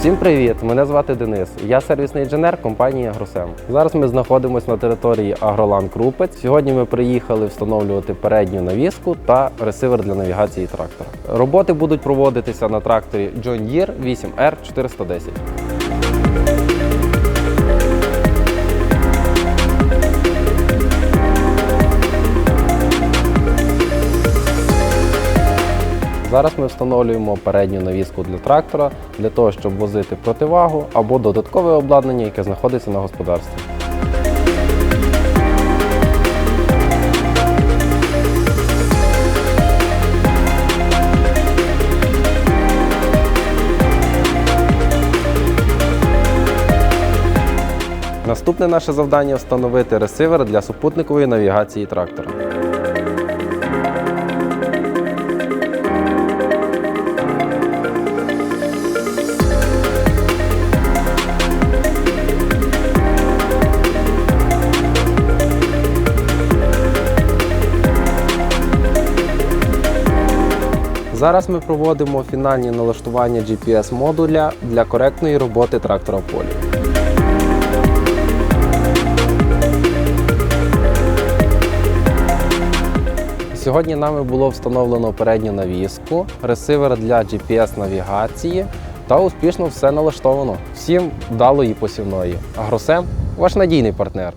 Всім привіт! Мене звати Денис. Я сервісний інженер компанії Агросем. Зараз ми знаходимося на території Агролан Крупець. Сьогодні ми приїхали встановлювати передню навіску та ресивер для навігації трактора. Роботи будуть проводитися на тракторі John Deere 8R Зараз ми встановлюємо передню навіску для трактора для того, щоб возити противагу або додаткове обладнання, яке знаходиться на господарстві. Наступне наше завдання встановити ресивер для супутникової навігації трактора. Зараз ми проводимо фінальні налаштування GPS-модуля для коректної роботи трактора в полі. Сьогодні нами було встановлено передню навіску, ресивер для GPS-навігації та успішно все налаштовано. Всім вдалої посівної. Агросем ваш надійний партнер.